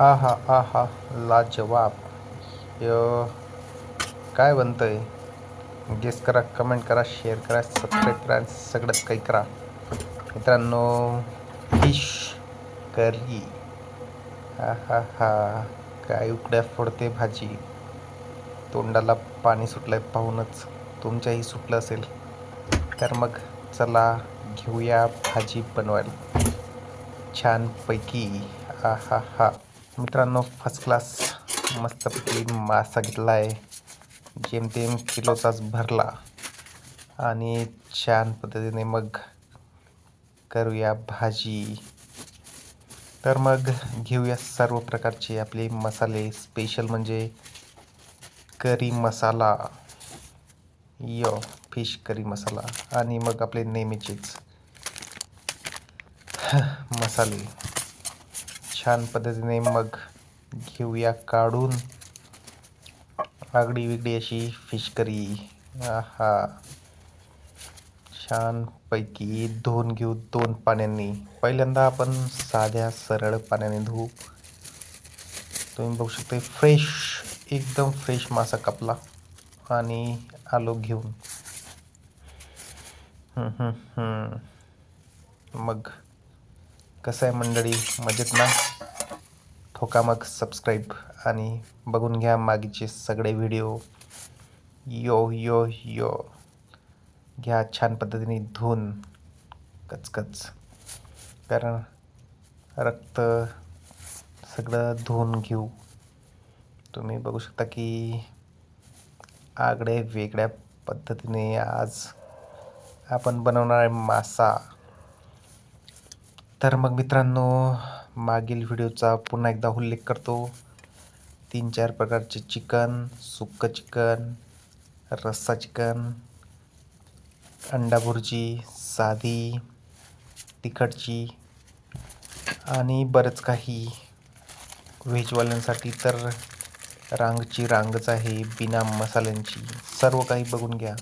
आहा आहा लाजवाब. य काय बनतंय? गेस करा कमेंट करा शेअर करा सबस्क्राईब करा सगळंच काही करा. मित्रांनो फिश करी हा हा हा काय उकड्या फोडते भाजी. तोंडाला पाणी सुटलंय पाहूनच तुमच्याही सुटलं असेल. तर मग चला घेऊया भाजी बनवायला. छानपैकी. हा हा हा. मित्रांनो फर्स्ट क्लास मस्तपैकी मासा घेतला आहे जेमतेम किलोचाच भरला. आणि छान पद्धतीने मग करूया भाजी. तर मग घेऊया सर्व प्रकारचे आपले मसाले. स्पेशल म्हणजे करी मसाला. यो फिश करी मसाला. आणि मग आपले नेहमीचेच मसाले. छान पद्धतीने मग घेऊया काढून. आगडी वेगळी अशी फिश करी हा छानपैकी धुवून घेऊ दोन पाण्यांनी. पहिल्यांदा आपण साध्या सरळ पाण्याने धुवू. तुम्ही बघू शकता फ्रेश एकदम फ्रेश मासा कापला आणि आलो घेऊन. मग कसं आहे मंडळी? मजेत ना? ठोका मग सबस्क्राईब आणि बघून घ्या मागीचे सगळे व्हिडिओ यो यो यो. घ्या छान पद्धतीने धुवून. कचकच. कारण रक्त सगळं धुवून घेऊ. तुम्ही बघू शकता की आगळे वेगळ्या पद्धतीने आज आपण बनवणार आहे मासा. तर मग मित्रांनो मागील व्हिडिओचा पुन्हा एकदा उल्लेख करतो. तीन चार प्रकारचे चिकन सुक्कं चिकन रस्सा चिकन अंडा भुर्जी साधी तिखटची आणि बरंच काही. व्हेजवाल्यांसाठी तर रांगची रांगच आहे बिना मसाल्यांची. सर्व काही बघून घ्या.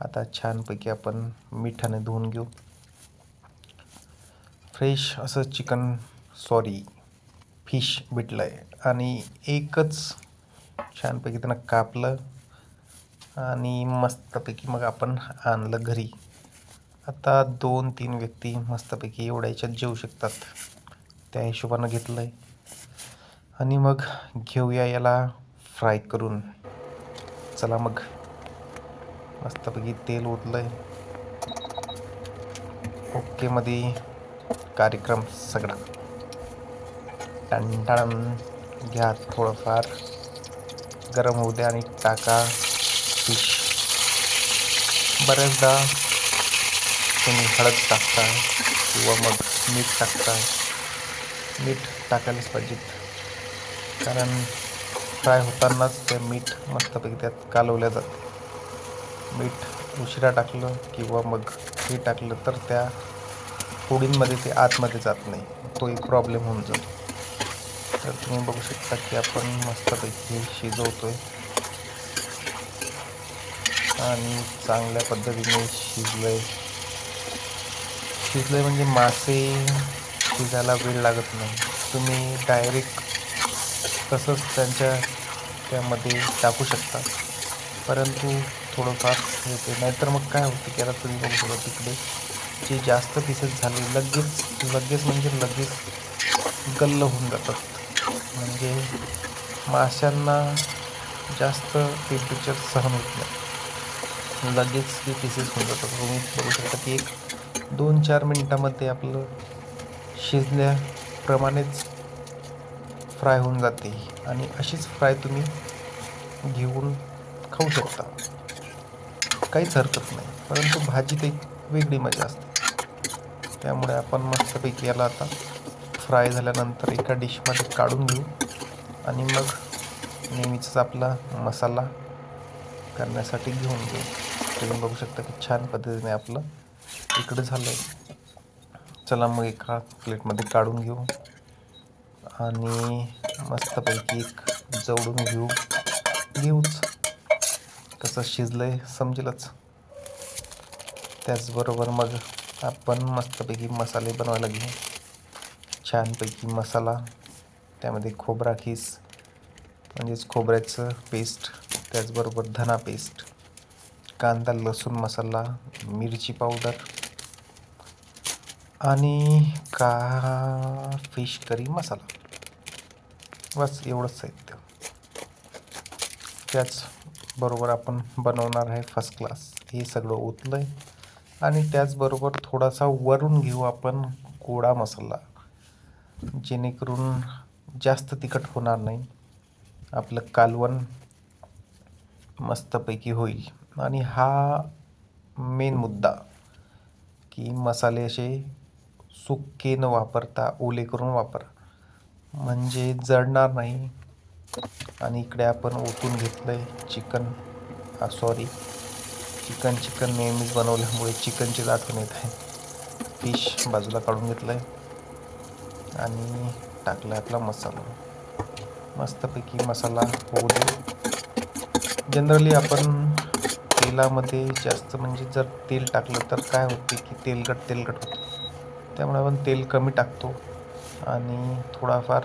आता छानपैकी आपण मिठाने धुवून घेऊ. फ्रेश असं चिकन सॉरी फिश भेटलं आहे आणि एकच छानपैकी त्यानं कापलं आणि मस्तपैकी मग आपण आणलं घरी. आता दोन तीन व्यक्ती मस्तपैकी एवढ्या याच्यात जेवू शकतात. त्या हिशोबानं घेतलं आहे आणि मग घेऊया याला फ्राय करून. चला मग. मस्तपैकी तेल ओतलं आहे ओकेमध्ये कार्यक्रम सगळा. टणटण घ्या थोडंफार. गरम होऊ द्या आणि टाका फिश बऱ्याचदा तुम्ही हळद टाकता किंवा मग मीठ टाकता. मीठ टाकायलाच पाहिजेत कारण फ्राय होतानाच ते मीठ मस्तपैकी त्यात कालवल्या जाते. मीठ उशिरा टाकलं किंवा मग हे टाकलं तर त्या फोडींमध्ये ते आतमध्ये जात नाही. तो एक प्रॉब्लेम होऊन जातो. तर तुम्ही बघू शकता की आपण मस्तपैकी शिजवतो आहे आणि चांगल्या पद्धतीने शिजलं आहे शिजलं म्हणजे मासे शिजायला वेळ लागत नाही. तुम्ही डायरेक्ट तसंच त्यांच्या त्यामध्ये टाकू शकता. परंतु थोडंफार येते नाहीतर मग काय होतं की आता तुम्ही बघू शकता तिकडे जे जास्त पीसेस झाले लगेच लगेच म्हणजे लगेच गल्ल होऊन जातात. म्हणजे माशांना जास्त टेम्परेचर सहन होत नाही. लगेच ते पीसेस होऊन जातात. तुम्ही बघू शकता की एक दोन चार मिनटामध्ये आपलं शिजल्याप्रमाणेच फ्राय होऊन जाते. आणि अशीच फ्राय तुम्ही घेऊन खाऊ शकता. काहीच हरकत नाही. परंतु भाजीत एक वेगळी मजा असते. त्यामुळे आपण मस्तपैकी याला आता फ्राय झाल्यानंतर एका डिशमध्ये काढून घेऊ. आणि मग नेहमीचाच आपला मसाला करण्यासाठी घेऊन घेऊ. तुम्ही बघू शकता की छान पद्धतीने आपलं इकडं झालं आहे चला मग एका प्लेटमध्ये काढून घेऊ. आणि मस्तपैकी एक जवळून घेऊ. घेऊच. कसं शिजलं आहे समजेलच. त्याचबरोबर मग आपण मस्तपैकी मसाले बनवायला घेऊ. छानपैकी मसाला त्यामध्ये खोबरा खीस म्हणजेच खोबऱ्याचं पेस्ट त्याचबरोबर धना पेस्ट कांदा लसूण मसाला मिरची पावडर आणि का फिश करी मसाला. बस एवढंच साहित्य. त्याचबरोबर आपण बनवणार आहे फर्स्ट क्लास हे सगळं ओतलं आहे आणि त्याचबरोबर थोडासा वरून घेऊ आपण गोडा मसाला जेणेकरून जास्त तिखट होणार नाही. आपलं कालवण मस्तपैकी होईल. आणि हा मेन मुद्दा की मसाले असे सुके न वापरता ओले करून वापरा. म्हणजे जळणार नाही. आणि इकडे आपण ओतून घेतलं आहे चिकन सॉरी चिकन चिकन नेहमीच बनवल्यामुळे चिकनची आठवण येत आहे. फिश बाजूला काढून घेतलं आहे आणि टाकला आपला मसाला. मस्तपैकी मसाला होऊ दे. जनरली आपण तेलामध्ये जास्त म्हणजे जर तेल टाकलं तर काय होते की तेलकट तेलकट होतं. त्यामुळे आपण तेल कमी टाकतो. आणि थोडाफार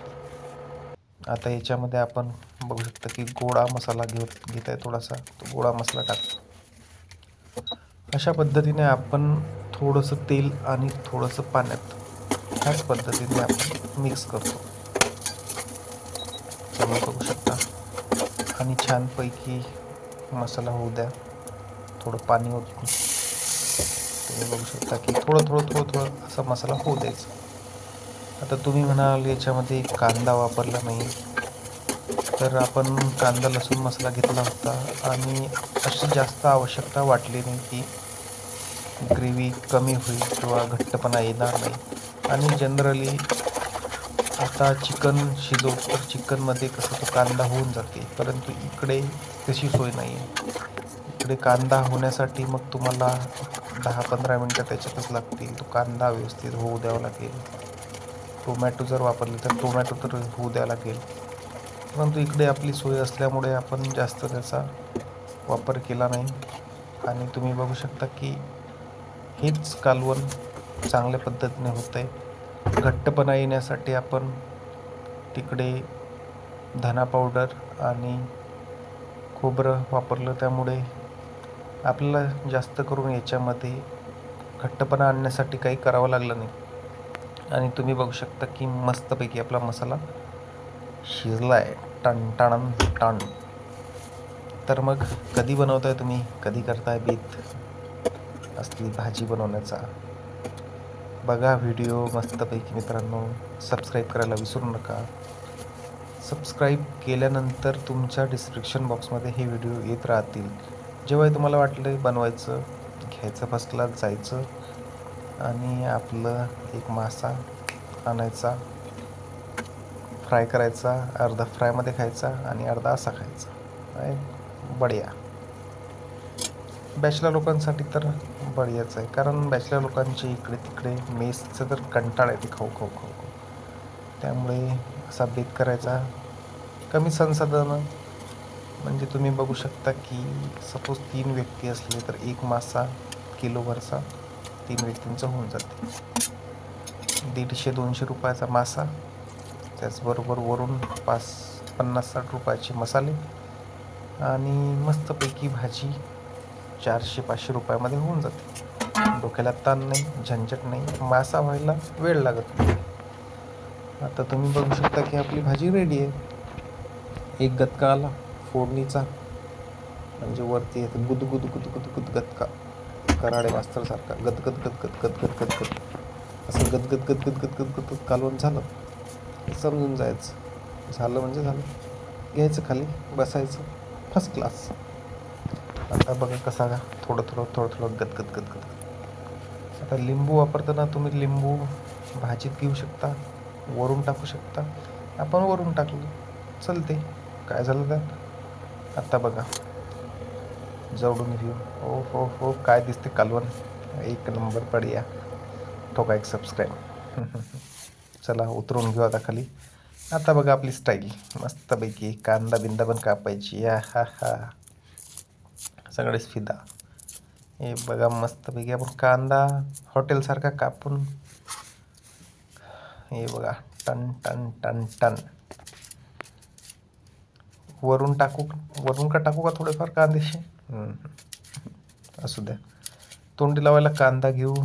आता याच्यामध्ये आपण बघू शकता की गोडा मसाला घेत घेत आहे थोडासा. तो गोडा मसाला टाकतो. अशा पद्धतीने आपण थोडंसं तेल आणि थोडंसं पाण्यात ह्याच पद्धतीने आपण मिक्स करतो. तुम्ही बघू शकता. आणि छानपैकी मसाला होऊ द्या. थोडं पाणी ओतून. तुम्ही बघू शकता की थोडं थोडं थोडं थोडं असा मसाला होऊ द्यायचा. आता तुम्ही म्हणाल याच्यामध्ये कांदा वापरला नाही. तर आपण कांदा लसूण मसाला घेतला होता. आणि अशी जास्त आवश्यकता वाटली नाही की ग्रेव्ही कमी होईल किंवा घट्टपणा येणार नाही. आणि जनरली आता चिकन शिजव तर चिकनमध्ये कसं तो कांदा होऊन जाते. परंतु इकडे तशी सोय नाही आहे इकडे कांदा होण्यासाठी मग तुम्हाला दहा पंधरा मिनटं त्याच्यातच लागतील. तो कांदा व्यवस्थित होऊ द्यावा लागेल. टोमॅटो जर वापरले तर टोमॅटो तर होऊ द्यावा लागेल. परंतु इकडे आपली सोय असल्यामुळे आपण जास्त त्याचा वापर केला नाही. आणि तुम्ही बघू शकता की हेच कालवण चांगल्या पद्धतीने होतं. आहे घट्टपणा येण्यासाठी आपण तिकडे धना पावडर आणि खोबरं वापरलं. त्यामुळे आपल्याला जास्त करून याच्यामध्ये घट्टपणा आणण्यासाठी काही करावं लागलं नाही. आणि तुम्ही बघू शकता की मस्तपैकी आपला मसाला शिजला आहे टण टण टण. तर मग कधी बनवताय तुम्ही? कधी करताय बीत असली भाजी बनवण्याचा. बघा व्हिडिओ मस्तपैकी मित्रांनो. सबस्क्राईब करायला विसरू नका. सबस्क्राईब केल्यानंतर तुमच्या डिस्क्रिप्शन बॉक्समध्ये हे व्हिडिओ येत राहतील. जेव्हाही तुम्हाला वाटलं बनवायचं घ्यायचं फर्स्ट क्लास जायचं आणि आपलं एक मासा आणायचा फ्राय करायचा अर्धा फ्रायमध्ये खायचा आणि अर्धा असा खायचा. बढिया. बॅचलर लोकांसाठी तर बढियाच आहे. कारण बॅचलर लोकांची इकडे तिकडे मेसचं तर कंटाळ आहे ते खाऊ खाऊ खाऊ खाऊ. त्यामुळे असा बेत करायचा कमी संसाधनं. म्हणजे तुम्ही बघू शकता की सपोज तीन व्यक्ती असले तर एक मासा किलोभरचा तीन व्यक्तींचं होऊन जाते. दीडशे दोनशे रुपयाचा मासा त्याचबरोबर वरून पाच पन्नास साठ रुपयाचे मसाले आणि मस्तपैकी भाजी चारशे पाचशे रुपयामध्ये होऊन जाते डोक्याला ताण नाही झंझट नाही मासा व्हायला वेळ लागत नाही आता तुम्ही बघू शकता की आपली भाजी रेडी आहे एक गतका आला फोडणीचा म्हणजे वरती येतं गुद गुद गुद गुद गुद गतका कराडे मास्तरसारखा गदगद गदगद गदगद गदगद असं गदगद गदगद गदगद गदगद कालवण झालं समजून जायचं झालं म्हणजे झालं घ्यायचं खाली बसायचं फर्स्ट क्लास आता बघा कसा का थोडं थोडं थोडं थोडं गदगद गदगद आता लिंबू वापरताना तुम्ही लिंबू भाजीत घेऊ शकता वरून टाकू शकता. आपण वरून टाकलं. चलते. काय झालं तर आत्ता बघा. जवळून घेऊ. हो हो हो. काय दिसते कालवण? एक नंबर पडया. ठोका एक सबस्क्राईब चला उतरून घेऊ आता खाली. आता बघा आपली स्टाईल मस्तपैकी कांदा बिंदा पण कापायची. या हा हा. सगळेच फिदा. हे बघा मस्तपैकी आपण कांदा हॉटेलसारखा कापून. हे बघा टन टन टन टन. वरून टाकू वरून का टाकू का थोडेफार कांदेशी? असू द्या. तोंडी लावायला कांदा घेऊ.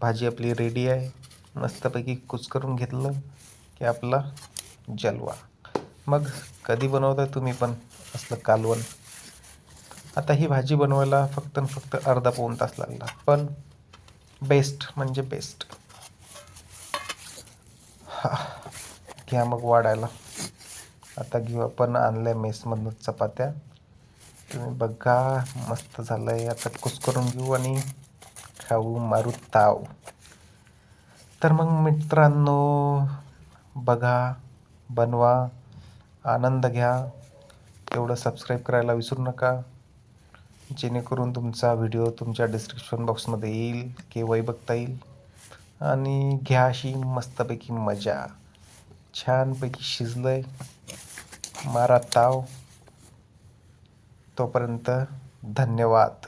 भाजी आपली रेडी आहे. मस्तपैकी कुच करून घेतलं की आपला जलवा. मग कधी बनवताय तुम्ही पण असलं कालवण? आता ही भाजी बनवायला फक्त फक्त अर्धा पाऊण तास लागला. पण बेस्ट म्हणजे बेस्ट घ्या मग वाढायला. आता घेऊ आपण आणल्या मेसमधनं चपात्या. तुम्ही बघा मस्त झालं आहे आता कुस करून घेऊ आणि खाऊ मारू ताव. तर मग मित्रांनो बघा बनवा आनंद घ्या. तेवढं सबस्क्राईब करायला विसरू नका. जेणेकरून तुमचा व्हिडिओ तुमच्या डिस्क्रिप्शन बॉक्समध्ये येईल केव्हाही बघता येईल. आणि घ्या अशी मस्तपैकी मजा. छानपैकी शिजलंय. मारा ताव. तोपर्यंत धन्यवाद.